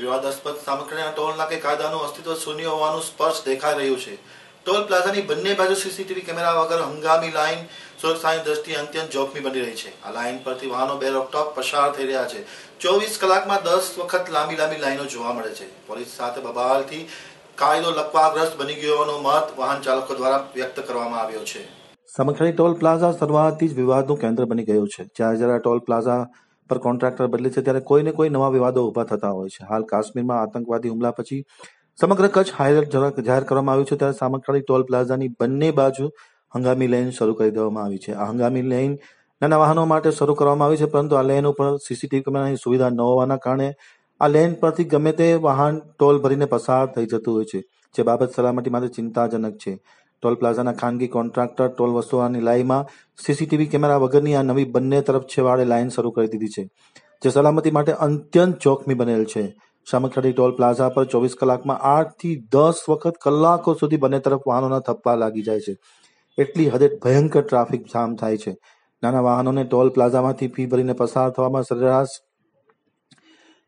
વિવાદાસ્પદ સામગ્રીના ટોલ નાકે કાયદાનું અસ્તિત્વ શૂન્ય હોવાનું સ્પષ્ટ દેખાઈ રહ્યું છે. ટોલ પ્લાઝાની બંને બાજુ સીસીટીવી કેમેરા વગર હંગામી લાઈન સુરક્ષાની દ્રષ્ટિએ અત્યંત જોખમી બની રહી છે. આ લાઇન પરથી વાહનો બે રોકટોક પસાર થઈ રહ્યા છે. ચોવીસ કલાકમાં દસ વખત લાંબી લાંબી લાઈનો જોવા મળે છે. પોલીસ સાથે બબાલથી કાયદો લકવાગ્રસ્ત બની ગયોનો મત વાહન ચાલકો દ્વારા વ્યક્ત કરવામાં આવ્યો છે. સમખણી ટોલ પ્લાઝા શરૂઆતથી જ વિવાદનું કેન્દ્ર બની ગયું છે. જ્યારે જ્યારે ટોલ પ્લાઝા પર કોન્ટ્રાક્ટર બદલે છે, ત્યારે કોઈને કોઈ નવા વિવાદો ઊભા થતા હોય છે. હાલ કાશ્મીરમાં આતંકવાદી હુમલા પછી સમગ્ર કચ્છ હાઈએલર્ટ જાહેર કરવામાં આવ્યું છે, ત્યારે સામખીયાળી ટોલ પ્લાઝાની બંને બાજુ હંગામી લેન શરૂ કરી દેવામાં આવી છે. આ હંગામી લેન નાના વાહનો માટે શરૂ કરવામાં આવી છે, પરંતુ આ લેન ઉપર સીસીટીવી કેમેરાની સુવિધા ન હોવાના કારણે આ લેન પરથી ગમે તે વાહન ટોલ ભરીને પસાર થઈ જતું હોય છે, જે બાબત સલામતી માટે ચિંતાજનક છે. ટોલ પ્લાઝાના ખાનગી કોન્ટ્રાક્ટર ટોલ વસૂલવાની લાઈનમાં સીસીટીવી કેમેરા વગરની આ નવી બંને તરફ છેવાડે લાઈન શરૂ કરી દીધી છે, જે સલામતી માટે અત્યંત જોખમી બનેલ છે. સામખડી ટોલ પ્લાઝા પર ચોવીસ કલાકમાં આઠથી દસ વખત કલાકો સુધી બંને તરફ વાહનોના થપ્પા લાગી જાય છે. એટલી હદે ભયંકર ટ્રાફિક જામ થાય છે. નાના વાહનોને ટોલ પ્લાઝામાંથી ફી ભરીને પસાર થવામાં સરેરાશ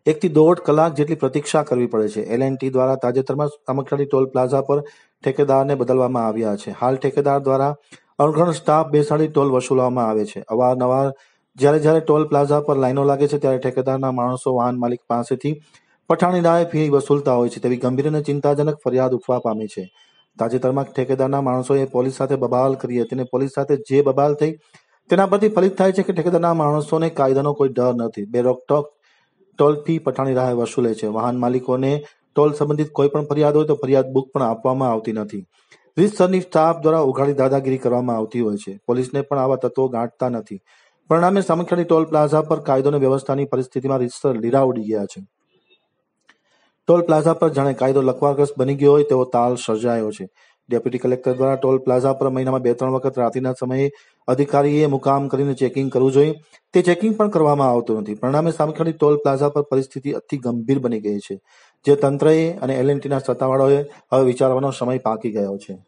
એકથી દોઢ કલાક જેટલી પ્રતીક્ષા કરવી પડે છે. એલએનટી દ્વારા તાજેતરમાં સામખીયાળી ટોલ પ્લાઝા પર ઠેકેદારને બદલવામાં આવ્યા છે. હાલ ઠેકેદાર દ્વારા અણઘણ સ્ટાફ બેસાડી ટોલ વસૂલવામાં આવે છે. અવારનવાર જ્યારે જ્યારે ટોલ પ્લાઝા પર લાઈનો લાગે છે ત્યારે ઠેકેદારના માણસો વાહન માલિક પાસેથી પઠાણી રાહે ફી વસૂલતા હોય છે તેવી ગંભીર અને ચિંતાજનક ફરિયાદ ઉઠવા પામી છે. તાજેતરમાં ઠેકેદારના માણસોએ પોલીસ સાથે બબાલ કરી હતી અને પોલીસ સાથે જે બબાલ થઈ તેના પરથી ફલિત થાય છે કે ઠેકેદારના માણસોને કાયદાનો કોઈ ડર નથી. બે રોકટોક ટોલ ફી પઠાણી રાહે વસૂલે છે. વાહન માલિકોને ટોલ સંબંધિત કોઈ પણ ફરિયાદ હોય તો ફરિયાદ બુક પણ આપવામાં આવતી નથી. રીતસરની સ્ટાફ દ્વારા ઉઘાડી દાદાગીરી કરવામાં આવતી હોય છે. પોલીસને પણ આવા તત્વો ગાંઠતા નથી. પરિણામે સામખીયાળી ટોલ પ્લાઝા પર કાયદો અને વ્યવસ્થાની પરિસ્થિતિમાં રીતસર લીરા ઉડી ગયા છે. ટોલ પ્લાઝા પર જાણે કાયદો લખવાગ્રસ્ત બની ગયો હોય તેવો તાલ સર્જાયો છે. ડેપ્યુટી કલેક્ટર દ્વારા ટોલ પ્લાઝા પર મહિનામાં બે ત્રણ વખત રાત્રિના સમયે અધિકારીએ મુકામ કરીને ચેકિંગ કરવું જોઈએ. તે ચેકિંગ પણ કરવામાં આવતું નથી. પરિણામે સામખીયાળી ટોલ પ્લાઝા પર પરિસ્થિતિ અતિ ગંભીર બની ગઈ છે. જે તંત્રએ અને એલએનટીના સત્તાવાળાઓએ હવે વિચારવાનો સમય પાકી ગયો છે.